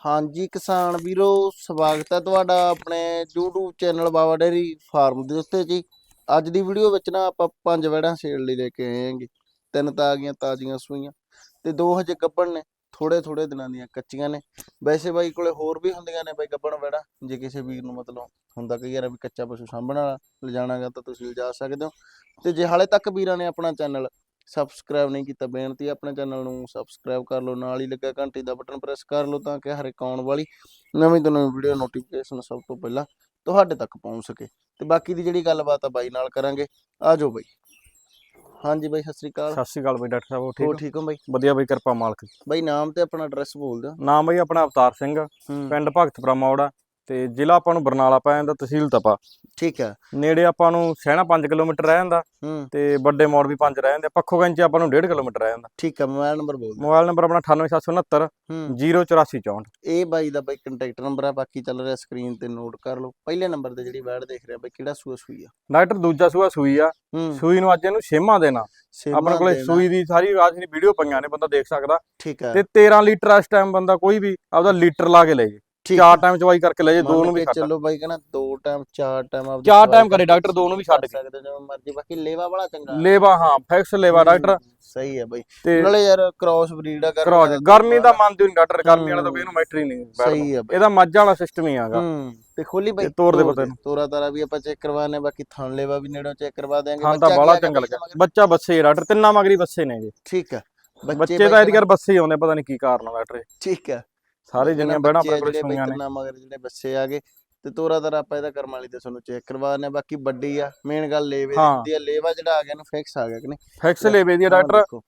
ਹਾਂਜੀ ਕਿਸਾਨ ਵੀਰੋ, ਸਵਾਗਤ ਹੈ ਤੁਹਾਡਾ ਆਪਣੇ YouTube channel Baba dairy farm ਦੇ ਉੱਤੇ ਜੀ। ਅੱਜ ਦੀ ਵੀਡੀਓ ਵਿੱਚ ਨਾ ਆਪਾਂ ਪੰਜ ਵੜਾਂ ਸੇਲ ਲਈ ਲੈ ਕੇ ਆਏ ਹਾਂਗੇ। ਤਿੰਨ ਤਾਂ ਆ ਗਈਆਂ, ਤਾਜ਼ੀਆਂ ਸੂਈਆਂ ਤੇ ਦੋ ਹਜੇ ਗੱਬਣ ਨੇ ਥੋੜੇ ਥੋੜੇ ਦਿਨਾਂ ਦੀਆਂ ਕੱਚੀਆਂ ਨੇ। ਵੈਸੇ ਬਾਈ ਕੋਲੇ ਹੋਰ ਵੀ ਹੁੰਦੀਆਂ ਨੇ ਬਾਈ ਗੱਬਣ ਵੜਾ ਜੇ ਕਿਸੇ ਵੀਰ ਨੂੰ ਮਤਲਬ ਹੁੰਦਾ ਕਈ ਯਾਰ ਵੀ ਕੱਚਾ ਪਸ਼ੂ ਸਾਂਭਣ ਵਾਲਾ, ਲਿਜਾਣਾਗਾ ਤਾਂ ਤੁਸੀਂ ਲਿਜਾ ਸਕਦੇ ਹੋ। ਤੇ ਜੇ ਹਾਲੇ ਤੱਕ ਵੀਰਾਂ ਨੇ ਆਪਣਾ ਚੈਨਲ ਸਬਸਕ੍ਰਾਈਬ ਨਹੀਂ ਕੀਤਾ ਬੇਨਤੀ ਆਪਣੇ ਚੈਨਲ ਨੂੰ ਸਬਸਕ੍ਰਾਈਬ ਕਰ ਲਓ ਨਾਲ ਹੀ ਲੱਗਾ ਘੰਟੀ ਦਾ ਬਟਨ ਪ੍ਰੈਸ ਕਰ ਲਓ ਤਾਂ ਕਿ ਹਰ ਇੱਕ ਆਉਣ ਵਾਲੀ ਨਵੀਂ ਤੋਂ ਨਵੀਂ ਵੀਡੀਓ ਨੋਟੀਫਿਕੇਸ਼ਨ ਸਭ ਤੋਂ ਪਹਿਲਾਂ ਤੁਹਾਡੇ ਤੱਕ ਪਹੁੰਚ ਸਕੇ। ਤੇ ਬਾਕੀ ਦੀ ਜਿਹੜੀ ਗੱਲਬਾਤ ਆ ਬਾਈ ਨਾਲ ਕਰਾਂਗੇ। ਆ ਜਾਓ ਬਾਈ। ਹਾਂਜੀ ਬਾਈ ਸਤਿ ਸ੍ਰੀ ਅਕਾਲ। ਸਤਿ ਸ਼੍ਰੀ ਅਕਾਲ ਬਈ ਡਾਕਟਰ ਸਾਹਿਬ ਠੀਕ ਹੋ? ਠੀਕ ਹੋ ਬਾਈ? ਵਧੀਆ ਬਈ ਕਿਰਪਾ ਮਾਲਕ। ਬਾਈ ਨਾਮ ਤੇ ਆਪਣਾ ਐਡਰੈਸ ਬੋਲ ਦਿਓ। ਨਾਮ ਬਈ ਆਪਣਾ ਅਵਤਾਰ ਸਿੰਘ ਪਿੰਡ ਭਗਤਪੁਰਾ ਮੌੜਾ ਤੇ ਜ਼ਿਲ੍ਹਾ ਆਪਾਂ ਨੂੰ ਬਰਨਾਲਾ ਪੈ ਜਾਂਦਾ ਤਹਿਸੀਲ ਤਪਾ। ਠੀਕ ਹੈ ਨੇੜੇ ਆਪਾਂ ਨੂੰ ਸਹਿਣਾ 5 ਕਿਲੋਮੀਟਰ ਰਹਿ ਜਾਂਦਾ ਤੇ ਵੱਡੇ ਮੌੜ ਵੀ 5 ਰਹਿ ਜਾਂਦੇ ਪੱਖੋ ਗੰਜ ਆਪਾਂ ਨੂੰ 1.5 ਕਿਲੋਮੀਟਰ ਰਹਿ ਜਾਂਦਾ। ਠੀਕ ਹੈ ਮੋਬਾਈਲ ਨੰਬਰ ਬੋਲ ਮੋਬਾਈਲ ਨੰਬਰ ਆਪਣਾ 98769 ਹੂੰ। 08464 ਇਹ ਬਾਈ ਦਾ ਬਾਈ ਕੰਟੈਕਟ ਨੰਬਰ ਆ ਬਾਕੀ ਚੱਲ ਰਿਹਾ ਸਕਰੀਨ ਤੇ ਨੋਟ ਕਰ ਲਓ। ਪਹਿਲੇ ਨੰਬਰ ਤੇ ਜਿਹੜੀ ਵੈਡ ਦੇਖ ਰਿਹਾ ਬਾਈ ਕਿਹੜਾ ਸੂਆ ਸੂਈ ਆ? ਡਾਕਟਰ ਦੂਜਾ ਸੂਆ ਸੂਈ ਆ। ਸੂਈ ਨੂੰ ਅੱਜ ਇਹਨੂੰ ਛੇਵਾਂ ਦੇਣਾ। ਆਪਣੇ ਕੋਲੇ। ਸੂਈ ਦੀ ਸਾਰੀ ਆਜ ਦੀ ਵੀਡੀਓ ਪਈਆਂ ਨੇ ਬੰਦਾ ਦੇਖ ਸਕਦਾ। ਠੀਕ ਹੈ ਤੇ 13 ਲੀਟਰ ਇਸ ਟਾਈਮ ਬੰਦਾ ਕੋਈ ਵੀ ਆਪਦਾ ਲੀਟਰ ਲਾ ਕੇ ਲੈ ਜੇ। ਚਾਰ ਟਾਈਮ ਚਵਾਈ ਕਰਕੇ ਲੈ ਜੇ ਦੋ ਨੂੰ ਵੀ ਛੱਡ। ਚਲੋ ਬਾਈ ਕਹਿੰਦਾ ਦੋ ਟਾਈਮ ਚਾਰ ਟਾਈਮ ਆਪਦੀ ਚਾਰ time ਕਰੇ ਡਾਕਟਰ, ਦੋ ਨੂੰ ਵੀ ਛੱਡ ਸਕਦੇ ਜਿਵੇਂ ਮਰਜ਼ੀ ਬਾਕੀ ਲੇਵਾ ਬੜਾ ਚੰਗਾ ਲੇਵਾ ਹਾਂ ਫਿਕਸ ਲੇਵਾ ਡਾਕਟਰ ਸਹੀ ਹੈ ਬਾਈ। ਨਾਲੇ ਯਾਰ ਕ੍ਰਾਸ ਬਰੀਡ ਆ ਕਰੋ ਦਾ ਗਰਮੀ ਦਾ ਮੰਨਦੇ ਨਹੀਂ ਡਾਕਟਰ ਗਰਮੀ ਵਾਲਾ ਤਾਂ ਇਹਨੂੰ ਮੈਟਰ ਹੀ ਨਹੀਂ। ਸਹੀ ਹੈ ਇਹਦਾ ਮੱਝ ਵਾਲਾ ਸਿਸਟਮ ਹੀ ਆਗਾ ਤੇ ਖੋਲੀ ਬਾਈ ਤੋਰ ਦੇ ਪਤਾ। ਤੋਰਾ ਤਾਰਾ ਵੀ ਆਪਾਂ ਚੈੱਕ ਕਰਵਾਣੇ ਬਾਕੀ ਥਣ ਲੇਵਾ ਵੀ ਨੇੜੋਂ ਚੈੱਕ ਕਰਵਾ ਦੇਾਂਗੇ ਹਾਂ ਤਾਂ ਬੜਾ ਚੰਗਾ ਲੱਗਾ ਬੱਚਾ ਬੱਸੇ ਡਾਕਟਰ ਤਿੰਨਾਂ ਮਗਰੀ ਬੱਸੇ ਨੇ ਜੀ ਠੀਕ ਹੈ। ਬੱਚੇ ਤਾਂ ਇਹਦੀ ਕਰ ਬੱਸੇ ਆਉਂਦੇ ਪਤਾ ਨਹੀਂ ਕੀ ਕਾਰਨ ਡਾਕਟਰ। ਠੀਕ ਹੈ। ਸਾਰੇ ਜਿੰਨੀਆਂ ਬਹਿਣਾ ਆਪਣੇ ਕੋਲ ਸੁਣੀਆਂ ਨੇ। ਮਗਰ ਜਿਹੜੇ ਬੱਸੇ ਆ ਗਏ ਤੇ ਤੋਰਾ ਤਾਰਾ ਆਪਾਂ ਇਹਦਾ ਕਰਮ ਵਾਲੀ ਤੇ ਤੁਹਾਨੂੰ ਚੈੱਕ ਕਰਵਾਣੇ ਬਾਕੀ ਵੱਡੀ ਆ ਮੇਨ ਗੱਲ ਲੇਵੇ ਦੀ ਆ ਲੇਵਾ ਜਿਹੜਾ ਆ ਗਿਆ ਨੂੰ ਫਿਕਸ ਆ ਗਿਆ ਕਿ ਨਹੀਂ? ਫਿਕਸ ਲੇਵੇ ਦੀ ਡਾਕਟਰ।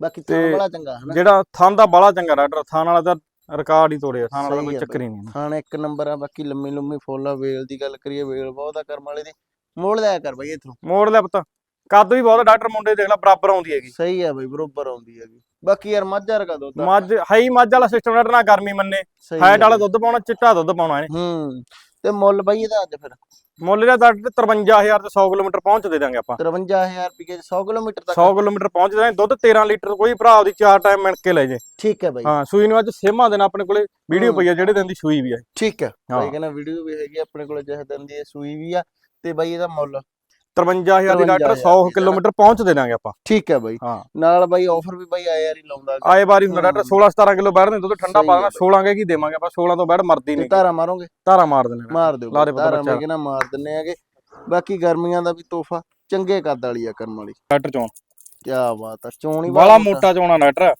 ਬਾਕੀ ਤੇ ਬੜਾ ਚੰਗਾ ਹਨਾ? ਜਿਹੜਾ ਥਾਂ ਦਾ ਬੜਾ ਚੰਗਾ ਡਾਕਟਰ ਥਾਂ ਵਾਲਾ ਤਾਂ ਰਿਕਾਰਡ ਹੀ ਤੋੜਿਆ ਥਾਂ ਵਾਲਾ ਕੋਈ ਚੱਕਰ ਹੀ ਨਹੀਂ ਥਣ ਇੱਕ ਨੰਬਰ ਆ ਬਾਕੀ ਲੰਮੀ ਲੰਮੀ ਫੁੱਲ ਆ ਵੇਲ ਦੀ ਗੱਲ ਕਰੀਏ ਵੇਲ ਬਹੁਤ ਆ ਕਰਮ ਵਾਲੇ ਦੀ। ਮੋੜ ਲਿਆ ਕਰ ਬਾਈ ਇਥੋਂ ਮੋੜ ਲੈ ਪੁੱਤ। ਕੱਦ ਵੀ ਬਹੁਤ ਆ, ਡਾਕਟਰ ਮੁੰਡੇ ਦੇਖ ਲੈ ਬਰਾਬਰ ਆਉਂਦੀ ਹੈਗੀ। ਸਹੀ ਆ ਬਾਈ ਬਰੋਬਰ ਆਉਂਦੀ ਹੈਗੀ। ਬਾਕੀ ਯਾਰ ਮੱਝਾਂ ਰਗਾ ਦੋ ਮੱਝ ਹਾਈ ਮੱਝ ਵਾਲਾ ਸਿਸਟਮ ਡਾਕਟਰ ਨਾ ਗਰਮੀ ਮੰਨੇ। ਫੈਟ ਵਾਲਾ ਦੁੱਧ ਪਾਉਣਾ ਚਿੱਟਾ ਦੁੱਧ ਪਾਉਣਾ ਇਹਨੇ। ਹੂੰ ਤੇ ਮੁੱਲ ਬਾਈ ਇਹਦਾ ਅੱਜ ਫਿਰ। ਮੁੱਲ ਦਾ ਡਾਕਟਰ 53000 ਤੇ 100 ਕਿਲੋਮੀਟਰ ਪਹੁੰਚ ਦੇ ਦਾਂਗੇ ਆਪਾਂ। 53000 ਰੁਪਏ 100 ਕਿਲੋਮੀਟਰ ਤੱਕ। 100 ਕਿਲੋਮੀਟਰ ਪਹੁੰਚ ਜਾਣਾ ਦੁੱਧ 13 ਲੀਟਰ ਕੋਈ ਭਰਾ ਉਹਦੀ ਚਾਰ ਟਾਈਮ ਮਿਣ ਕੇ ਲੈ ਜੇ। ਠੀਕ ਹੈ ਬਾਈ। ਹਾਂ ਸੂਈ ਨੂੰ ਅੱਜ ਸੇਮਾ ਦਿਨ ਆਪਣੇ ਕੋਲੇ ਵੀਡੀਓ ਹੂੰ। ਪਈ ਆ ਜਿਹੜੇ ਦਿਨ ਦੀ ਸੂਈ ਵੀ ਆ। ਠੀਕ ਹੈ ਹਾਂ। ਬਾਈ ਕਹਿੰਦਾ ਵੀਡੀਓ ਵੀ ਹੈਗੀ ਆ, ਆਪਣੇ ਕੋਲ ਜਿਹੇ ਦਿਨ ਦੀ ਇਹ ਸੂਈ ਵੀ ਆ ਤੇ ਬਾਈ ਇਹਦਾ ਮੁੱਲ 53000 ਦੀ ਡਾਕਟਰ 100 53,000 ਕਿਲੋਮੀਟਰ ਪਹੁੰਚ ਦੇ ਦਾਂਗੇ ਆਪਾਂ। ਠੀਕ ਹੈ ਬਾਈ। ਹਾਂ। ਨਾਲ ਬਾਈ ਆਫਰ ਵੀ ਬਾਈ ਆਇਆ ਹੀ ਲਾਉਂਦਾ। ਆਏ ਵਾਰੀ ਹੁੰਦਾ ਡਾਕਟਰ 16 17 ਕਿਲੋ ਬੈਠ ਦੇ ਦੁੱਧ ਠੰਡਾ ਸਹੀ ਪਾ ਆ ਦੇਣਾ 16 ਕੇ ਕੀ ਦੇਵਾਂਗੇ ਆਪਾਂ 16 ਤੋਂ ਬੈਠ ਮਰਦੀ ਨਹੀਂ। ਧਾਰਾ ਮਾਰੋਗੇ? ਧਾਰਾ ਮਾਰ ਦੇਣੇ ਮਾਰ ਦਿਓ ਲਾ ਬਾਈ, ਦੇ ਪੁੱਤ ਬੱਚਾ। ਮੈਂ ਕਹਿੰਦਾ ਮਾਰ ਦਿੰਨੇ ਆਗੇ ਬਾਕੀ ਗਰਮੀਆਂ ਦਾ ਵੀ ਤੋਹਫਾ ਚੰਗੇ ਕੱਦ ਵਾਲੀ ਆ ਕਰਮ ਵਾਲੀ। ਡਾਕਟਰ ਚੋਣ। ਕੀ ਬਾਤ ਆ ਚੋਣੀ ਬਾਲਾ ਮੋਟਾ ਚੋਣਾ ਡਾਕਟਰ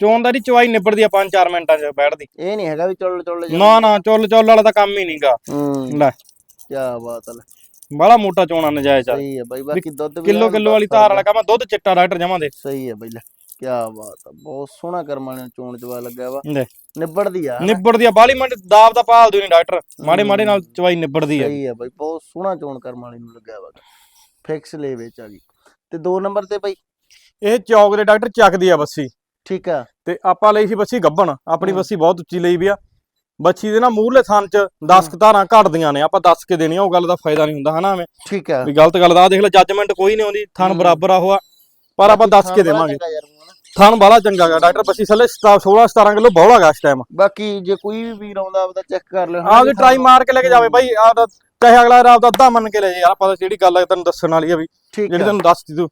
ਚੋਣ ਦਾ ਦੀ ਚਵਾਈ ਨਿਬੜਦੀ ਆ 5-4 ਮਿੰਟਾਂ 'ਚ ਬੈਠਦੀ ਇਹ ਨਹੀਂ ਹੈਗਾ ਵੀ ਚੁੱਲ ਚੁੱਲ ਨਾ ਨਾ ਚੁੱਲ ਚੁੱਲ ਵਾਲਾ ਤਾਂ ਕੰਮ ਹੀ ਨਹੀਂਗਾ ਹੂੰ। ਲੈ। ਕੀ ਬਾਤ ਆ ਬਾਲਾ ਮੋਟਾ ਚੋਣਾ ਨਜਾਇਜ਼ ਆ। ਸਹੀ ਹੈ ਬਾਈ ਬਾਕੀ ਦੁੱਧ ਵੀ ਕਿਲੋ ਕਿਲੋ ਵਾਲੀ ਧਾਰ ਵਾਲਾ ਕੰਮ ਆ, ਦੁੱਧ ਚਿੱਟਾ ਡਾਕਟਰ ਜਮਾਂ ਦੇ। ਸਹੀ ਹੈ ਬਾਈ ਲੈ ਕੀ ਬਾਤ ਆ ਬਹੁਤ ਸੋਹਣਾ ਕਰਮ ਵਾਲੇ ਨੂੰ ਚੋਣ ਚਵਾ ਲੱਗਿਆ ਵਾ। ਲੈ। ਨਿਬੜਦੀ ਆ? ਨਿਬੜਦੀ ਆ ਬਾਲੀ ਮੰਡ ਦਾਬ ਦਾ ਪਾਲਦੀ ਨਹੀਂ ਡਾਕਟਰ ਮਾੜੇ ਮਾੜੇ ਨਾਲ ਚਵਾਈ ਨਿਬੜਦੀ ਆ। ਸਹੀ ਹੈ ਬਾਈ ਬਹੁਤ ਸੋਹਣਾ ਚੋਣ ਕਰਮ ਵਾਲੇ ਨੂੰ ਲੱਗਿਆ ਵਾ ਫਿਕਸ ਲੈ ਵਿੱਚ ਆ ਗਈ। ਤੇ ਦੋ ਨੰਬਰ ਤੇ ਬਾਈ? ਇਹ ਚੌਕ ਦੇ ਡਾਕਟਰ ਚੱਕਦੀ ਆ ਬੱਸੀ। ਠੀਕ ਆ। ਤੇ ਆਪਾਂ ਲਈ ਸੀ ਬੱਸੀ ਗੱਬਣ ਆਪਣੀ। ਬੱਸੀ ਬਹੁਤ ਉੱਚੀ ਲਈ ਵੀ ਆ। ਬੱਚੀ ਦੇ ਨਾ ਮੂਹਰਲੇ ਥਾਂ 'ਚ 10 ਧਾਰਾਂ ਘਟਦੀਆਂ ਨੇ ਆਪਾਂ ਦੱਸ ਕੇ ਦੇਣੀਆਂ ਉਹ ਗੱਲ ਦਾ ਫਾਇਦਾ ਨਹੀਂ ਹੁੰਦਾ ਹਨਾ ਐਵੇਂ? ਠੀਕ ਆ ਵੀ ਗਲਤ ਗੱਲ ਦਾ ਆਹ ਦੇਖ ਲੈ ਜੱਜਮੈਂਟ ਕੋਈ ਨਹੀਂ ਆਉਂਦੀ ਹੂੰ। ਬਰਾਬਰ ਆ ਹੋਆ ਪਰ ਆਪਾਂ ਦੱਸ ਕੇ ਦੇਵਾਂਗੇ। ਥਣ ਬਾਲਾ ਚੰਗਾ ਗਾ ਡਾਕਟਰ ਬੱਸੀ ਥੱਲੇ 16 17 ਕਿਲੋ ਬੌਲਾ ਗਾ ਇਸ ਟਾਈਮ ਬਾਕੀ ਜੇ ਕੋਈ ਵੀ ਵੀਰ ਆਉਂਦਾ ਆਪਦਾ ਚੈੱਕ ਕਰ ਲਿਓ ਆਪਦੀ ਟਰਾਈ ਮਾਰ ਕੇ ਲੈ ਕੇ ਜਾਵੇ ਬਾਈ ਆਪਦਾ ਚਾਹੇ ਅਗਲਾ ਆਪਦਾ ਅੱਧਾ ਮੰਨ ਕੇ ਲੈ ਜੇ ਯਾਰ ਆਪਾਂ ਤਾਂ ਜਿਹੜੀ ਗੱਲ ਹੈ ਤੈਨੂੰ ਦੱਸਣ ਵਾਲੀ ਆ ਵੀ ਜਿਹੜੀ ਤੈਨੂੰ ਦੱਸਦੀ ਤੂੰ।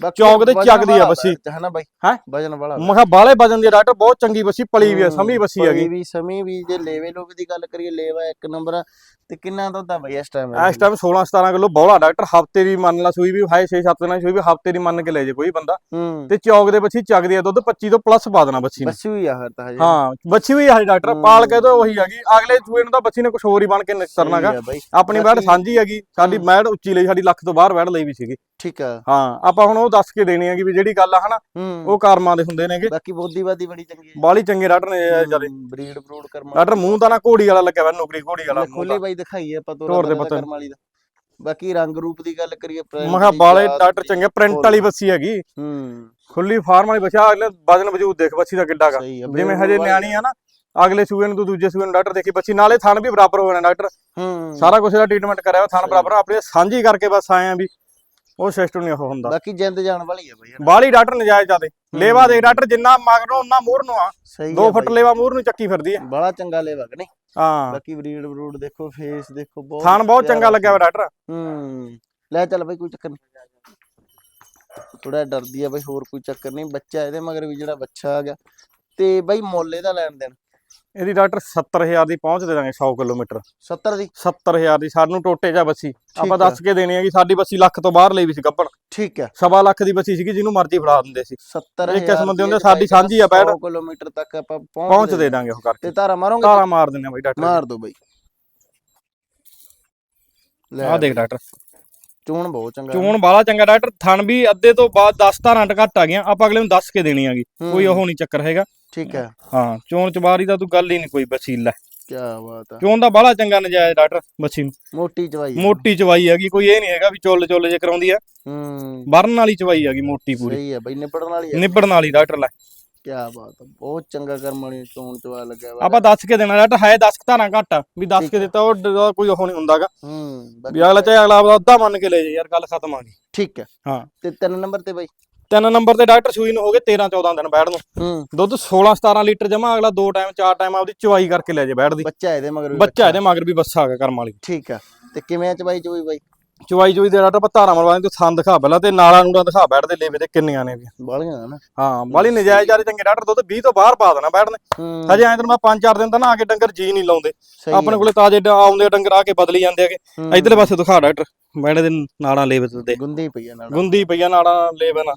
ਬਾਕੀ ਚੌਕ ਦੇ ਵਜਨ ਚੱਕਦੀ ਆ ਵਾਲਾ ਬੱਸੀ। ਹੈ ਨਾ ਬਾਈ। ਹੈਂ? ਵਜਨ ਵਾਲਾ ਮੈਂ ਕਿਹਾ ਬਾਲੇ ਵਜਨ ਦੀ ਆ ਡਾਕਟਰ ਬਹੁਤ ਚੰਗੀ ਬੱਸੀ ਪਲੀ ਵੀ ਆ ਸਮੀ ਬੱਸੀ ਪਲੀ ਹੈਗੀ ਵੀ ਸਮੀ ਵੀ ਜੇ ਲੇਵੇ ਲੋਵੇ ਦੀ ਗੱਲ ਕਰੀਏ ਲੇਵਾ ਇੱਕ ਨੰਬਰ ਆ ਤੇ ਕਿੰਨਾ ਦੁੱਧ ਆ ਬਾਈ ਇਸ ਟਾਈਮ ਇਸ ਟਾਈਮ 16 17 ਕਿਲੋ ਬੌਲਾ ਡਾਕਟਰ ਹਫ਼ਤੇ ਦੀ ਮੰਨ ਲਾ ਸੂਈ ਵੀ ਹਾਏ 6 7 ਦਿਨਾਂ ਦੀ ਸੂਈ ਵੀ ਹਫ਼ਤੇ ਦੀ ਮੰਨ ਕੇ ਲੈ ਜੇ ਕੋਈ ਬੰਦਾ। ਹੂੰ। ਤੇ ਚੌਕ ਦੇ ਬੱਚੀ ਚੱਕਦੀ ਆ ਦੁੱਧ 25 ਤੋਂ ਪਲੱਸ ਪਾ ਦੇਣਾ ਬੱਚੀ ਨੇ। ਬੱਸੀ ਹੋਈ ਆ ਫਿਰ ਤਾਂ ਹਜੇ। ਹਾਂ ਬੱਚੀ ਵੀ ਆ ਡਾਕਟਰ। ਪਾਲ ਕੇ ਤਾਂ ਉਹੀ ਹੈਗੀ। ਅਗਲੇ ਸੂਏ ਨੂੰ ਤਾਂ ਬੱਚੀ ਨੇ ਕੁਝ ਹੋਰ ਹੀ ਬਣ ਕੇ ਨਿਕਲਣਾਗਾ ਸਹੀ ਆ ਬਾਈ। ਆਪਣੀ ਬੈੜ ਬਾਕੀ- ਸਾਂਝੀ ਹੈਗੀ ਸਾਡੀ। ਮੈੜ ਉੱਚੀ ਲਈ ਸਾਡੀ ਲੱਖ ਤੋਂ ਬਾਹਰ ਬੈੜ ਲਈ ਵੀ ਸੀਗੀ। ਠੀਕ ਆ। ਹਾਂ ਆਪਾਂ ਹੁਣ ਉਹ ਦੱਸ ਕੇ ਦੇਣੀ ਹੈਗੀ ਵੀ ਜਿਹੜੀ ਗੱਲ ਆ ਹਨਾ ਉਹ ਕਰਮਾਂ ਦੇ ਹੁੰਦੇ ਨੇਗੇ। ਬਾਕੀ ਬੋਦੀਵਾਦੀ ਬੜੀ ਚੰਗੀ ਹੈ ਬਾਲੀ ਚੰਗੇ ਡਾਕਟਰ ਨੇ ਜਦੇ ਬਰੀਡ ਬਰੂਡ ਕਰਮਾ ਡਾਕਟਰ ਮੂੰਹ ਤਾਂ ਨਾ ਘੋੜੀ ਵਾਲਾ ਲੱਗਿਆ ਵਾ ਨੌਕਰੀ ਘੋੜੀ ਵਾਲਾ ਖੋਲੀ ਤਾਂ। ਬਾਈ ਦਿਖਾਈਏ ਆਪਾਂ ਪੱਤਨ। ਕਰਮ ਵਾਲੀ ਦਾ। ਬਾਕੀ ਰੰਗ ਰੂਪ ਦੀ ਗੱਲ ਕਰੀਏ ਮੈਂ ਕਿਹਾ ਬਾਲੇ ਡਾਕਟਰ ਚੰਗੇ ਪ੍ਰਿੰਟ। ਵਾਲੀ ਬੱਸੀ ਹੈਗੀ। ਹੂੰ। ਖੁੱਲੀ ਫਾਰਮ ਵਾਲੀ ਬੱਚਾ ਅਗਲੇ ਵਜਨ ਵਜੂਦ ਦੇਖ ਬੱਚੀ ਦਾ ਕਿੱਡਾ ਗਾ। ਜਿਵੇਂ ਹਜੇ। ਨਿਆਣੀ ਆ ਨਾ ਅਗਲੇ ਸੂਏ ਨੂੰ ਤੂੰ ਦੂਜੇ ਸੂਏ ਨੂੰ ਡਾਕਟਰ ਦੇਖੀ ਬੱਚੀ ਨਾਲੇ ਥਣ ਵੀ ਬਰਾਬਰ ਹੋ ਜਾਣਾ ਡਾਕਟਰ। ਹੂੰ। ਸਾਰਾ ਕੁਝ ਦਾ ਟ੍ਰੀਟਮੈਂਟ ਕਰਿਆ ਥਣ। ਬਰਾਬਰ ਆਪਣੀ ਸਾਂਝੀ ਕਰਕੇ ਬਸ ਆਏ ਆ ਵੀ ਉਹ ਸਿਸਟਮ ਨਹੀਂ ਉਹ ਹੁੰਦਾ। ਬਾਕੀ ਜਿੰਦ ਜਾਣ ਵਾਲੀ ਆ ਬਈ ਹਨਾ। ਬਾਲੀ ਡਾਕਟਰ ਨਜਾਇਜ਼ ਜਾਦੇ ਲੇਵਾ ਦੇ ਡਾਕਟਰ ਜਿੰਨਾ ਮਗਰੋਂ ਉਹਨਾਂ ਮੂਹਰ ਨੂੰ ਆ। ਸਹੀ 2 ਫੁੱਟ ਲੇਵਾ ਮੂਹਰ ਨੂੰ ਚੱਕੀ ਫਿਰਦੀ ਹੈ ਬੜਾ ਚੰਗਾ ਲੇਵਾ ਕਿ ਨਹੀਂ? ਹਾਂ। ਬਾਕੀ ਬਰੀਡ ਬਰੂਡ ਦੇਖੋ ਫੇਸ ਦੇਖੋ ਬਹੁਤ ਥਾਨ ਬਹੁਤ ਚੰਗਾ ਲੱਗਿਆ ਵਾ ਡਾਕਟਰ। ਹੂੰ। ਲੈ ਚੱਲ ਬਈ ਕੋਈ ਚੱਕਰ ਨਹੀਂ। ਥੋੜਾ ਡਰਦੀ ਆ ਬਈ ਹੋਰ ਕੋਈ ਚੱਕਰ ਨਹੀਂ। ਬੱਚਾ ਇਹਦੇ ਮਗਰ ਵੀ ਜਿਹੜਾ ਬੱਚਾ ਆ ਗਿਆ। ਤੇ ਬਈ ਮੁੱਲ ਇਹਦਾ ਲੈਣ ਦੇਣ। ਇਹਦੀ ਡਾਕਟਰ 70000 ਦੀ ਪਹੁੰਚ ਦੇ ਦਾਂਗੇ 100 ਕਿਲੋਮੀਟਰ। 70 ਦੀ? 70000 ਦੀ ਸਾਨੂੰ ਟੋਟੇ ਜਾ ਬੱਸੀ। ਆਪਾਂ ਆ। ਦੱਸ ਕੇ ਦੇਣੀ ਹੈਗੀ ਸਾਡੀ ਬੱਸੀ ਲੱਖ ਤੋਂ ਬਾਹਰ ਲਈ ਵੀ ਸੀ ਗੱਪਣ ਠੀਕ ਹੈ। ਸਵਾ ਲੱਖ ਦੀ ਬੱਸੀ ਸੀਗੀ ਜਿਹਨੂੰ ਮਰਜ਼ੀ ਫੜਾ ਦਿੰਦੇ ਸੀ। 70 ਇਹ ਕਿਸਮ ਦੇ ਹੁੰਦੇ, ਸਾਡੀ ਸਾਂਝੀ ਆ ਬੈੜ। ਕਿਲੋਮੀਟਰ ਤੱਕ ਆਪਾਂ ਪਹੁੰਚ ਦੇ ਦਾਂਗੇ ਉਹ ਕਰਕੇ। ਤੇ ਧਾਰਾ ਮਾਰੋਗੇ ਤਾਲਾ ਮਾਰ ਦਿੰਦੇ ਆ ਬਾਈ ਡਾਕਟਰ ਮਾਰ ਦੋ ਬਈ। ਲੈ ਆਹ ਦੇਖ ਡਾਕਟਰ। ਚੋਣ ਬਹੁਤ ਚੰਗਾ। ਚੋਣ ਬਾਲਾ ਚੰਗਾ ਡਾਕਟਰ ਥਣ ਵੀ ਅੱਧੇ ਤੋਂ ਬਾਅਦ 10 ਧਾਰਾਂ ਘੱਟ ਆ ਗਈਆਂ ਆਪਾਂ ਅਗਲੇ ਨੂੰ ਦੱਸ ਕੇ ਦੇਣੀ ਹੂੰ, ਕੋਈ ਉਹ ਨਹੀਂ ਚੱਕਰ ਹੈਗਾ। ਠੀਕ ਹੈ। ਹਾਂ ਚੋਣ ਚਬਾਰੀ ਦਾ ਤੂੰ ਗੱਲ ਹੀ ਨਹੀਂ ਕੋਈ ਵਸੀਲਾ। ਕੀ ਬਾਤ ਆ ਚੋਣ ਦਾ ਬਾਲਾ ਚੰਗਾ ਨਜਾਇਜ਼ ਡਾਕਟਰ ਬੱਚੀ ਨੂੰ। ਮੋਟੀ ਚਵਾਈ। ਮੋਟੀ ਚਵਾਈ ਹੈਗੀ ਕੋਈ ਇਹ ਨਹੀਂ ਹੈਗਾ ਵੀ ਚੁੱਲ ਚੁੱਲ ਜੇ ਕਰਾਉਂਦੀ ਆ ਹੂੰ। ਬਰਨ ਵਾਲੀ ਚਵਾਈ ਹੈਗੀ ਮੋਟੀ ਪੂਰੀ। ਸਹੀ ਹੈ ਬਈ ਨਿਬੜਨ ਵਾਲੀ ਹੈ। ਨਿਬੜਨ ਵਾਲੀ ਡਾਕਟਰ ਲੈ। ਕੀ ਬਾਤ ਬਹੁਤ ਚੰਗਾ ਕਰਮ ਵਾਲੀ ਚੋਣ ਚਵਾ ਲੱਗਿਆ ਵਾ ਆਪਾਂ ਦੱਸ ਕੇ ਦੇਣਾ ਡਾਕਟਰ ਹੈ 10 ਧਾਰਾਂ ਘੱਟ ਆ ਵੀ ਦੱਸ ਕੇ ਦਿੱਤਾ ਉਹ ਡ- ਕੋਈ ਉਹ ਨਹੀਂ ਹੁੰਦਾਗਾ। ਹੂੰ ਵੀ ਅਗਲਾ ਚਾਹੇ ਅਗਲਾ ਆਪਦਾ ਅੱਧਾ ਮੰਨ ਕੇ ਲੈ ਜੇ ਯਾਰ ਗੱਲ ਖਤਮ ਆ ਗਈ। ਠੀਕ ਹੈ। ਹਾਂ। ਤੇ ਤਿੰਨ ਨੰਬਰ ਤੇ ਬਈ। ਤਿੰਨ ਨੰਬਰ ਤੇ ਡਾਕਟਰ ਸੂਈ ਨੂੰ ਹੋ ਗਏ 13 14 ਦਿਨ ਬੈਠ ਨੂੰ। ਦੁੱਧ 16 17 ਲੀਟਰ ਜਮਾ ਅਗਲਾ ਦੋ ਟਾਈਮ ਚਾਰ ਟਾਈਮ ਆਪਦੀ ਚਵਾਈ ਕਰਕੇ ਲੈ ਜੇ ਬੈਠ ਦੀ। ਬੱਚਾ ਇਹਦੇ ਮਗਰ ਵੀ ਬੱਚਾ ਇਹਦੇ ਮਗਰ ਵੀ ਬੱਸਾ ਆ ਗਿਆ ਕਰਮ ਵਾਲੀ। ਠੀਕ ਆ। ਤੇ ਕਿਵੇਂ ਚਵਾਈ ਚੋਈ ਬਾਈ? ਚਵਾਈ ਚੋਈ ਦੇ ਡਾਕਟਰ ਪਤਾਰਾ ਮਰਵਾਏ ਤੂੰ ਥਣ ਦਿਖਾ ਪਹਿਲਾਂ ਤੇ ਨਾਲਾਂ ਨੂੜਾ ਦਿਖਾ ਬੈਠ ਦੇ ਲੇਵੇ ਤੇ ਕਿੰਨੀਆਂ ਨੇ ਵੀ ਬਾਲੀਆਂ ਹਨਾ ਹਾਂ ਬਾਲੀ ਨਜਾਇਜ਼ ਜਾਰੇ ਚੰਗੇ ਡਾਕਟਰ ਦੁੱਧ 20 ਤੋਂ ਬਾਹਰ ਪਾ ਦੇਣਾ ਬੈਠ ਨੇ ਹਜੇ ਐਂ ਤੈਨੂੰ ਮੈਂ 5-4 ਦਿਨ ਤਾਂ ਨਾ ਆ ਕੇ ਡੰਗਰ ਜੀ ਨਹੀਂ ਲਾਉਂਦੇ। ਆਪਣੇ ਕੋਲੇ ਤਾਜੇ ਆਉਂਦੇ ਡੰਗਰ ਆ ਕੇ ਬਦਲੀ ਜਾਂਦੇ ਆਗੇ ਇਧਰਲੇ ਪਾਸੇ ਦਿਖਾ ਡਾਕਟਰ ਬੈਠ ਦੇ ਨਾੜਾਂ ਲੇਵੇ ਤੇ। ਦੇ ਗੁੰਦੀ ਪਈ ਆ ਨਾਲ ਗੁੰਦੀ ਪਈਆ ਨਾੜਾਂ ਲੇਵੇ ਨਾ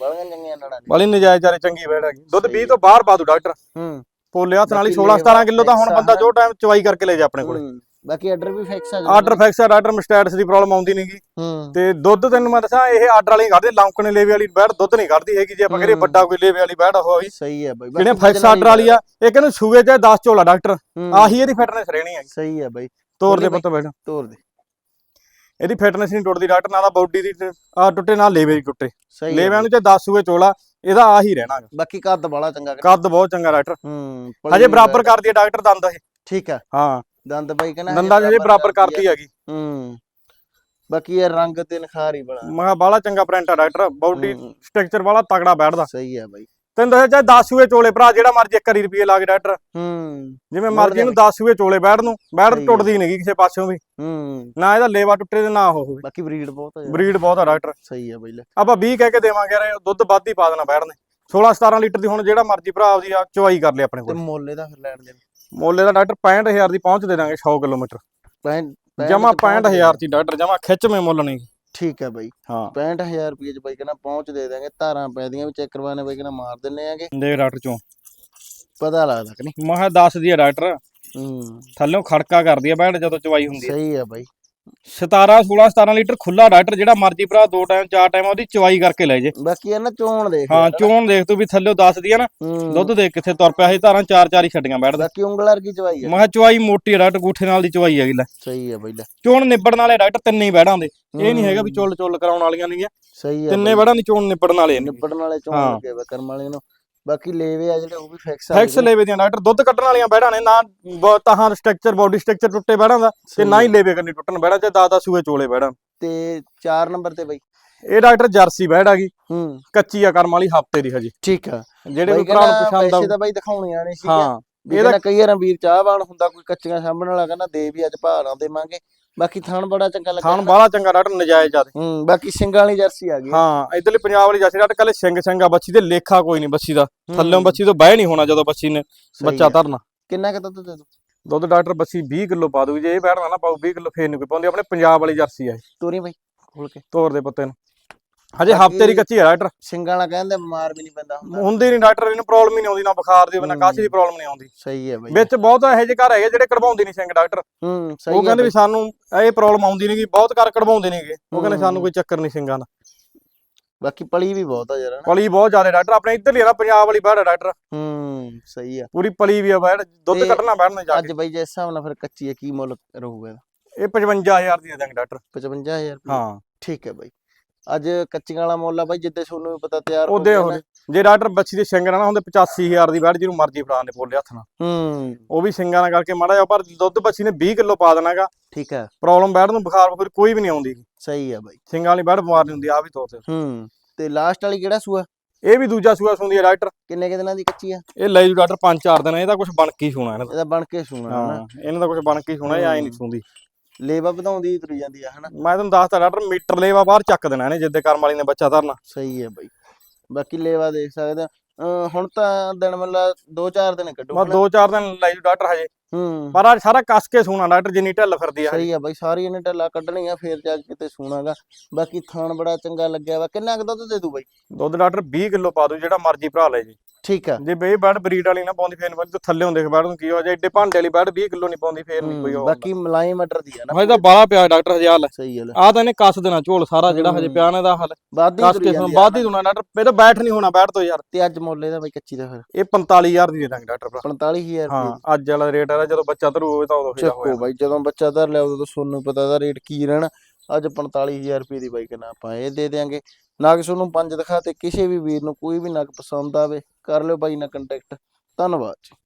ਬਾਲੀਆਂ ਚੰਗੀਆਂ ਨੜਾਂ ਨੇ। ਬਾਲੀ ਨਜਾਇਜ਼ ਜਾਰੇ ਚੰਗੀ ਬੈਠ ਹੈਗੀ। ਦੁੱਧ 20 ਤੋਂ ਬਾਹਰ ਪਾ ਦੂ ਡਾਕਟਰ। ਹੂੰ। ਪੋਲੇ ਹੱਥ ਨਾਲ ਹੀ ਬਾਕੀ 16-17 ਕਿਲੋ ਤਾਂ ਹੁਣ ਬੰਦਾ ਜੋ ਟਾਈਮ ਚਵਾਈ ਕਰਕੇ ਲੈ ਜਾ ਆਪਣੇ ਕੋਲੇ। ਬਾਕੀ ਆਰਡਰ ਵੀ ਫਿਕਸ ਆ ਆਰਡਰ ਫਿਕਸ ਆ ਆਰਡਰ ਮਸਟੈਟਸ ਦੀ ਪ੍ਰੋਬਲਮ ਆਉਂਦੀ ਨਹੀਂਗੀ ਹੂੰ। ਤੇ ਦੁੱਧ ਤੈਨੂੰ ਮੈਂ ਦੱਸਾਂ ਇਹ ਆਰਡਰ ਵਾਲੀ ਕੱਢਦੇ ਲੌਂਕਣੇ ਲੇਵੇ ਵਾਲੀ ਬੈੜ ਦੁੱਧ ਨਹੀਂ ਕੱਢਦੀ ਹੈਗੀ ਜੇ ਆਪਾਂ ਹੂੰ। ਵੱਡਾ ਕੋਈ ਲੇਵੇ ਵਾਲੀ ਬੈੜ ਹੋਈ ਸਹੀ ਹੈ ਬਾਈ ਜਿਹੜੇ ਫਿਕਸ ਆਰਡਰ ਵਾਲੀ ਆ ਇਹ ਕਹਿੰਦੇ ਸੂਏ ਚ 10 ਝੋਲਾ ਡਾਕਟਰ ਹੂੰ, ਆਹੀ ਇਹਦੀ ਫਿਟਨੈਸ ਰਹਿਣੀ ਹੈ ਸਹੀ ਹੈ ਬਾਈ। ਤੋਰ ਦੇ ਪੁੱਤ ਬੈਠ। ਤੋਰ ਦੇ। ਇਹਦੀ ਫਿਟਨੈਸ ਨਹੀਂ ਟੁੱਟਦੀ ਡਾਕਟਰ ਨਾਲ ਬੋਡੀ ਦੀ ਆ ਟੁੱਟੇ ਨਾਲ ਲੇਵੇ ਦੀ ਟੁੱਟੇ। ਹੈ ਲੇਵਿਆਂ ਨੂੰ ਚ 10 ਸੂਏ ਚੋਲਾ ਇਹਦਾ ਆਹੀ ਰਹਿਣਾ ਗਾ। ਬਾਕੀ ਕੱਦ ਬੜਾ ਚੰਗਾ ਕੱਦ ਬਹੁਤ ਚੰਗਾ ਡਾਕਟਰ ਹੂੰ ਹਜੇ ਬਰਾਬਰ ਕਰਦੀ ਹੈ ਡਾਕਟਰ ਦੰਦ ਇਹ। ਠੀਕ ਆ। ਹਾਂ। ਦੰਦ ਬਾਈ ਕਹਿੰਦਾ ਦੰਦਾਂ ਜਿਹੇ ਬਰਾਬਰ ਕਰਦੀ ਹੈਗੀ। ਹੂੰ। ਬਾਕੀ ਇਹ ਰੰਗ ਤੇ ਨਿਖਾਰ ਹੀ ਬੜਾ। ਮੈਂ ਕਿਹਾ ਬਾਹਲਾ ਚੰਗਾ ਪ੍ਰਿੰਟ ਆ ਡਾਕਟਰ ਬੋਡੀ ਸਟਰਕਚਰ ਵਾਲਾ ਤਗੜਾ ਬੈਠਦਾ। ਸਹੀ ਹੈ ਬਾਈ। ਤੈਨੂੰ ਦੱਸਿਆ ਚਾਹੇ 10 ਸੂਏ ਚੋਲੇ ਭਰਾ ਜਿਹੜਾ ਮਰਜ਼ੀ 1 ਰੁਪਏ ਲਾ ਕੇ ਡਾਕਟਰ ਹੂੰ। ਜਿਵੇਂ ਮਰਜ਼ੀ ਨੂੰ 10 ਸੂਏ ਚੋਲੇ ਬੈਠ ਨੂੰ ਬੈਠ ਆ। ਟੁੱਟਦੀ ਨਹੀਂਗੀ ਕਿਸੇ ਪਾਸਿਓਂ ਵੀ। ਹੂੰ। ਨਾ ਇਹਦਾ ਲੇਵਾ ਟੁੱਟੇ ਤੇ ਨਾ ਉਹ ਹੋਵੇ। ਬਾਕੀ ਬਰੀਡ ਬਹੁਤ ਆ। ਬਰੀਡ ਬਹੁਤ ਆ ਡਾਕਟਰ ਸਹੀ ਹੈ ਬਾਈ ਲੈ। ਆਪਾਂ 20 ਕਹਿ ਕੇ ਦੇਵਾਂਗੇ ਯਾਰ ਇਹ ਦੁੱਧ ਵੱਧ ਹੀ ਪਾ ਦੇਣਾ ਬੈਠ ਨੇ। 16 17 ਲੀਟਰ ਦੀ ਹੁਣ ਜਿਹੜਾ ਮਰਜ਼ੀ ਭਰਾ ਆਪਦੀ ਆ ਚਵਾਈ ਕਰ ਲੈ ਆਪਣੇ ਤੇ ਕੋਲ। ਮੁੱਲ ਇਹਦਾ ਫਿਰ ਲੈਣ ਦੇ ਮੋਲੇ ਦਾ ਡਾਕਟਰ 65000 ਦੀ ਪਹੁੰਚ ਦੇ ਦਾਂਗੇ 100 ਕਿਲੋਮੀਟਰ। ਜਮਾ ਪੈਂਹਠ ਤੇ 65000 ਦੀ ਡਾਕਟਰ ਜਮਾ ਖਿੱਚਵੇਂ ਮੁੱਲ ਨਹੀਂ। ਠੀਕ ਹੈ ਬਾਈ। ਹਾਂ। 65000 ਰੁਪਏ ਚ ਬਾਈ ਕਹਿੰਦਾ ਪਹੁੰਚ ਦੇ ਦਾਂਗੇ ਧਾਰਾਂ ਪੈ ਦੀਆਂ ਵੀ ਚੈੱਕ ਕਰਵਾਣੇ ਬਾਈ ਕਹਿੰਦਾ ਮਾਰ ਦਿੰਨੇ ਆਗੇ। ਦੇ ਡਾਕਟਰ ਚੋਂ। ਪਤਾ ਲੱਗਦਾ ਕਿ ਨਹੀਂ। ਮੈਂ ਕਿਹਾ ਦੱਸ ਦੀ ਆ ਡਾਕਟਰ। ਹੂੰ। ਥੱਲੋਂ ਖੜਕਾ ਕਰਦੀ ਆ ਬੈਠ ਜਦੋਂ ਚਵਾਈ ਹੁੰਦੀ ਆ। ਸਹੀ ਹੈ ਬਾਈ। 17 16 17 ਲੀਟਰ ਖੁੱਲਾ ਡਾਕਟਰ ਜਿਹੜਾ ਮਰਜ਼ੀ ਭਰਾ ਦੋ ਟਾਈਮ ਚਾਰ ਟਾਈਮ ਉਹਦੀ ਚਵਾਈ ਕਰਕੇ ਲੈ ਜੇ। ਬਾਕੀ ਇਹ ਨਾ ਚੋਣ ਦੇਖ ਹਾਂ। ਚੋਣ ਦੇਖ ਤੂੰ ਵੀ ਥੱਲੇ ਦੱਸਦੀ ਆ ਨਾ ਦੁੱਧ ਦੇਖ ਕਿੱਥੇ ਤੁਰ ਪਿਆ ਸੀ ਧਾਰਾਂ ਚਾਰ ਚਾਰ ਹੀ ਛੱਡੀਆਂ ਬੈਠਦਾ। ਬਾਕੀ ਉਂਗਲ ਵਰਗੀ ਚਵਾਈ ਹੈ ਮੈਂ ਚਵਾਈ ਮੋਟੀ ਆ ਡਾਕਟਰ ਗੂਠੇ ਨਾਲ ਦੀ ਚਵਾਈ ਹੈਗੀ ਲੈ। ਸਹੀ ਹੈ ਬਾਈ ਲੈ। ਚੋਣ ਨਿਬੜਨ ਵਾਲੇ ਡਾਕਟਰ ਤਿੰਨੇ ਹੀ ਬੈੜਾਂ ਦੇ। ਇਹ ਨਹੀਂ ਹੈਗਾ ਵੀ ਚੁੱਲ ਚੁੱਲ ਕਰਾਉਣ ਵਾਲੀਆਂ ਨਹੀਂ ਸਹੀ ਹੈ ਤਿੰਨੇ ਬੈੜਾਂ ਦੀ ਚੋਣ ਨਿਬੜਨ ਵਾਲੇ ਨਿਬੜਨ ਵਾਲੇ ਚੋਣ। ਲੱਗੇ ਕਰਮ ਵਾਲੇ ਨੂੰ। ਬਾਕੀ ਲੇਵੇ ਆ ਜਿਹੜੇ ਉਹ ਵੀ ਫਿਕਸ ਆ ਫੈਕਸ ਲੇਵੇ ਦੀਆਂ ਡਾਕਟਰ ਦੁੱਧ ਕੱਢਣ ਵਾਲੀਆਂ ਬੈੜਾਂ ਨੇ ਨਾ ਬ- ਤਾਹਾਂ ਸਟਰਕਚਰ ਬਾਡੀ ਸਟਰਕਚਰ ਟੁੱਟੇ ਬੈੜਾਂ ਦਾ ਤੇ ਨਾ ਹੀ ਲੇਵੇ ਕਰਨੀ ਟੁੱਟਣ ਬੈੜਾਂ ਤੇ ਦਾਦਾ ਸੂਏ ਚੋਲੇ ਬੈੜਾਂ। ਤੇ 4 ਨੰਬਰ ਤੇ ਬਾਈ। ਇਹ ਡਾਕਟਰ ਜਰਸੀ ਬੈੜ ਆ ਗਈ। ਹੂੰ। ਕੱਚੀ ਆ ਕਰਮ ਵਾਲੀ ਹਫ਼ਤੇ ਦੀ ਹਜੇ। ਠੀਕ ਆ। ਜਿਹੜੇ ਵੀ ਭਰਾ ਨੂੰ ਪਸੰਦ ਪੈਸੇ ਤਾਂ ਬਾਈ ਦਿਖਾਉਣੀਆਂ ਨਹੀਂ ਸੀ ਹਾਂ। ਇਹਦਾ- ਕਈ ਵਾਰ ਵੀਰ ਚਾਹਵਾਨ ਹੁੰਦਾ ਕੋਈ ਕੱਚੀਆਂ ਸਾਂਭਣ ਵਾਲਾ ਕਹਿੰਦਾ ਦੇ ਵੀ ਅੱਜ ਭਾਰਾਂ ਦੇਵਾਂਗੇ। ਬਾਕੀ ਥਣ ਬੜਾ ਚੰਗਾ ਲੱਗਾ ਥਾਣ ਬਾਹਲਾ ਚੰਗਾ ਡਾਕਟਰ ਨਜਾਇਜ਼ ਜਿਆਦੇ ਹੂੰ ਬਾਕੀ ਸਿੰਘਾਂ ਵਾਲੀ ਜਰਸੀ ਆ ਗਈ। ਹਾਂ ਇਧਰਲੇ ਪੰਜਾਬ ਵਾਲੀ ਜਰਸੀ ਡਾਕਟਰ ਕੱਲੇ ਸਿੰਘ ਸਿੰਘਾ ਬੱਚੀ ਤੇ ਲੇਖਾ ਕੋਈ ਨਹੀਂ ਬੱਚੀ ਦਾ। ਥੱਲੋਂ ਬੱਚੀ ਤੋਂ ਬਹਿ ਨਹੀਂ ਹੋਣਾ ਜਦੋਂ ਬੱਚੀ ਨੇ ਬੱਚਾ ਆ। ਧਰਨਾ। ਕਿੰਨਾ ਕੁ ਦੁੱਧ ਦੇ ਦੋ? ਦੁੱਧ ਡਾਕਟਰ ਬੱਚੀ 20 ਕਿਲੋ ਪਾ ਦੂਗੀ ਜੇ ਇਹ ਬੈਠਣਾ ਨਾ ਪਾਉ 20 ਕਿਲੋ ਫੇਰ ਨਹੀਂ ਕੋਈ ਪਾਉਂਦੀ ਆਪਣੇ ਪੰਜਾਬ ਵਾਲੀ ਜਰਸੀ ਆ ਤੋਰੀ ਬਾਈ ਖੋਲ ਕੇ। ਤੋਰ ਦੇ ਪੁੱਤੇ ਨੂੰ। ਹਜੇ ਹਫ਼ਤੇ ਦੀ ਕੱਚੀ ਆ ਡਾਕਟਰ ਸਿੰਘਾਂ ਵਾਲਾ ਕਹਿੰਦੇ ਬਿਮਾਰ ਵੀ ਨਹੀਂ ਪੈਂਦਾ ਹੁੰਦਾ। ਹੁੰਦੀ ਨਹੀਂ ਡਾਕਟਰ ਇਹਨੂੰ ਪ੍ਰੋਬਲਮ ਹੀ ਨਹੀਂ ਆਉਂਦੀ ਨਾ ਬੁਖਾਰ ਦੀ ਨਾ ਹੂੰ। ਕਾਸੀ ਦੀ ਪ੍ਰੋਬਲਮ ਨਹੀਂ ਆਉਂਦੀ। ਸਹੀ ਹੈ ਬਾਈ। ਵਿੱਚ ਬਹੁਤ ਇਹੋ ਜਿਹੇ ਘਰ ਹੈਗੇ ਜਿਹੜੇ ਕਢਵਾਉਂਦੇ ਨਹੀਂ ਸਿੰਘ ਡਾਕਟਰ ਹੂੰ ਸਹੀ ਉਹ ਹੈ ਕਹਿੰਦੇ। ਵੀ ਸਾਨੂੰ ਇਹ ਪ੍ਰੋਬਲਮ ਆਉਂਦੀ ਨਹੀਂਗੀ ਬਹੁਤ ਘਰ ਕਢਵਾਉਂਦੇ ਨਹੀਂਗੇ ਉਹ ਕਹਿੰਦੇ ਸਾਨੂੰ ਹੂੰ। ਕੋਈ ਚੱਕਰ ਨਹੀਂ ਸਿੰਘਾਂ ਦਾ। ਬਾਕੀ ਪਲੀ ਵੀ ਬਹੁਤ ਆ ਯਾਰ ਪਲੀ ਬਹੁਤ ਜ਼ਿਆਦਾ ਡਾਕਟਰ ਆਪਣੇ ਇੱਧਰ ਹੀ ਆ ਨਾ ਪੰਜਾਬ ਵਾਲੀ ਬੈੜ ਡਾਕਟਰ ਹੂੰ ਸਹੀ ਆ। ਪੂਰੀ ਪਲੀ ਵੀ ਆ ਬੈੜ ਦੁੱਧ ਕੱਢਣਾ ਬੈੜਨੇ ਜਾ ਕੇ। ਅੱਜ ਬਾਈ ਜੇ ਹਿਸਾਬ ਨਾਲ ਫਿਰ ਕੱਚੀ ਹੈ ਕੀ ਮੁੱਲ ਰਹੂਗਾ ਇਹ 55000 ਦੀ ਦੇ ਦਾਂਗੇ ਡਾਕਟਰ 55000 ਰੁਪਏ ਹਾਂ। ਠੀਕ ਹੈ ਬਾਈ। ਅੱਜ ਕੱਚੀਆਂ ਵਾਲਾ ਮੁੱਲ ਆ ਬਾਈ ਜਿੱਦੇ ਤੁਹਾਨੂੰ ਪਤਾ ਤਿਆਰ ਹੋ ਉਹਦੇ ਹੋ ਜੇ ਡਾਕਟਰ ਬੱਚੀ ਦੇ ਸਿੰਗਰਾਂ ਨਾ ਹੁੰਦੇ 85000 ਦੀ ਬੈੜ ਜਿਹਨੂੰ ਮਰਜ਼ੀ ਫੜਾ ਦੇ ਪੋਲੇ ਹੱਥ ਨਾਲ। ਹੂੰ। ਉਹ ਵੀ ਸਿੰਗਾਂ ਨਾਲ ਕਰਕੇ ਮਾੜਾ ਜਿਹਾ ਪਰ ਦੁੱਧ ਬੱਚੀ ਨੇ 20 ਕਿਲੋ ਪਾ ਦੇਣਾਗਾ। ਠੀਕ ਹੈ ਪ੍ਰੋਬਲਮ ਬੈੜ ਨੂੰ ਬੁਖਾਰ ਫਿਰ ਕੋਈ ਵੀ ਨਹੀਂ ਆਉਂਦੀ। ਸਹੀ ਆ ਬਾਈ। ਸਿੰਗਾਂ ਵਾਲੀ ਬੈੜ ਬਿਮਾਰ ਨਹੀਂ ਹੁੰਦੀ ਆ ਵੀ ਤੌਰ ਤੇ। ਹੂੰ। ਤੇ ਲਾਸਟ ਵਾਲੀ ਕਿਹੜਾ ਸੂਆ? ਇਹ ਵੀ ਦੂਜਾ ਸੂਆ ਸੁੰਦੀ ਹੈ ਡਾਕਟਰ। ਕਿੰਨੇ ਕੁ ਦਿਨਾਂ ਦੀ ਕੱਚੀ ਆ? ਇਹ ਲੈ ਜੂ ਡਾਕਟਰ 5-4 ਦਿਨ ਇਹਦਾ ਕੁਝ ਬਣ ਕੇ ਹੀ ਸੁਣਾ ਇਹਨਾਂ ਦਾ। ਇਹਦਾ ਬਣ ਕੇ ਸੂਣਾ ਹਨਾ ਹਾਂ ਇਹਨਾਂ ਦਾ ਕੁਝ ਬਣ ਕੇ ਹੀ ਸੁਣਾ ਇਹ ਨਹੀਂ ਸੁੰਦੀ। ਲੇਵਾ ਵਧਾਉਂਦੀ ਤੁਰ ਜਾਂਦੀ ਆ ਹਨਾ? ਮੈਂ ਤੁਹਾਨੂੰ ਦੱਸਤਾ ਡਾਕਟਰ ਮੀਟਰ ਲੇਵਾ ਬਾਹਰ ਚੱਕ ਦੇਣਾ ਇਹਨੇ ਜਿੱਦੇ ਕਰਮ ਵਾਲੀ ਨੇ ਬੱਚਾ ਧਰਨਾ। ਸਹੀ ਹੈ ਬਾਈ। ਬਾਕੀ ਲੇਵਾ ਦੇਖ ਸਕਦੇ ਆ। ਅਹ ਹੁਣ ਤਾਂ ਦਿਨ ਮਤਲਬ 2-4 ਦਿਨ ਕੱਢੋ ਮੈਂ ਹਨਾ? 2-4 ਦਿਨ ਲੈ ਜੂ ਡਾਕਟਰ ਹਜੇ। ਹੂੰ। ਪਰ ਆ ਸਾਰਾ ਕੱਸ ਕੇ ਸੁਣਾ ਡਾਕਟਰ ਜਿੰਨੀ ਢਿੱਲ ਫਿਰਦੀ ਆ। ਸਹੀ ਆ ਬਾਈ ਸਾਰੀ ਇਹਨੇ ਢੱਲਾ ਕੱਢਣੀਆਂ ਫੇਰ ਜਾ ਕੇ ਕਿਤੇ ਸੂਣਾਗਾ ਬਾਕੀ ਥਾਣ ਬੜਾ ਚੰਗਾ ਲੱਗਿਆ ਵਾ। ਕਿੰਨਾ ਕੁ ਦੁੱਧ ਦੇ ਦੂ ਬਾਈ? ਦੁੱਧ ਡਾਕਟਰ 20 ਕਿਲੋ ਪਾ ਦੂ ਜਿਹੜਾ ਮਰਜ਼ੀ ਭਰਾ ਲੈ ਜੀ। ਠੀਕ ਆ। ਜੇ ਬਈ ਬੈਡ ਬਰੀਡ ਵਾਲੀ ਨਾ ਪਾਉਂਦੀ ਫੇਰ ਵਾਲੀ ਤੋਂ ਥੱਲੇ ਹੁੰਦੇ ਬੈਡ ਨੂੰ ਕੀ ਹੋ ਜਾਏ ਏਡੇ ਭਾਂਡੇ ਵਾਲੀ ਬੈਡ 20 ਕਿਲੋ ਨਹੀਂ ਪਾਉਂਦੀ ਫੇਰ ਨਹੀਂ ਕੋਈ ਹੂੰ, ਬਾਕੀ ਮਲਾਈ ਮਟਰ ਦੀ ਆ ਨਾ। ਹਜੇ ਤਾਂ ਬਾਲਾ ਪਿਆ ਡਾਕਟਰ ਹਜੇ ਹਾਲ। ਸਹੀ ਗੱਲ ਆ। ਤਾਂ ਇਹਨੇ ਕੱਸ ਦੇਣਾ ਝੋਲ ਸਾਰਾ ਜਿਹੜਾ ਹਜੇ। ਪਿਆ ਨੇ ਦਾ ਹਾਲ। ਬਾਦੀ ਕੱਸ ਕੇ ਸੁਣ ਹੀ ਦੁਨਾ ਡਾਕਟਰ ਇਹ ਤਾਂ ਬੈਠ ਨਹੀਂ ਹੋਣਾ ਬੈਠ ਤੋਂ ਯਾਰ। ਤੇ ਅੱਜ ਮੁੱਲ ਇਹਦਾ ਬਾਈ ਕੱਚੀ ਦਾ ਫਿਰ। ਇਹ 45000 ਦੀ ਦੇ ਦਾਂਗੇ ਡਾਕਟਰ ਭਰਾ। 45000 ਹਾਂ ਅੱਜ ਵਾਲਾ ਰੇਟ ਆ ਜਦੋਂ ਬੱਚਾ ਧਰੂ ਹੋਵੇ ਤਾਂ ਉਦੋਂ ਹੀ ਚੱਕੋ ਬਾਈ ਜਦੋਂ ਬੱਚਾ ਧਰ ਲਿਆ ਉਦੋਂ ਤਾਂ ਤੁਹਾਨੂੰ ਪਤਾ ਦਾ ਰੇਟ ਕੀ ਰਹਿਣਾ। ਅੱਜ 45000 ਰੁਪਏ ਦੀ ਬਾਈ ਕਿੰਨਾ ਆਪਾਂ ਇਹ ਦੇ ਦਿਆਂਗੇ। ਨਗ ਤੁਹਾਨੂੰ ਪੰਜ ਦਿਖਾ ਤੇ ਕਿਸੇ ਵੀ ਵੀਰ ਨੂੰ ਕੋਈ ਵੀ ਨਗ ਪਸੰਦ ਆਵੇ ਕਰ ਲਿਓ ਬਾਈ ਨਾਲ ਕੰਟੈਕਟ ਧੰਨਵਾਦ ਜੀ।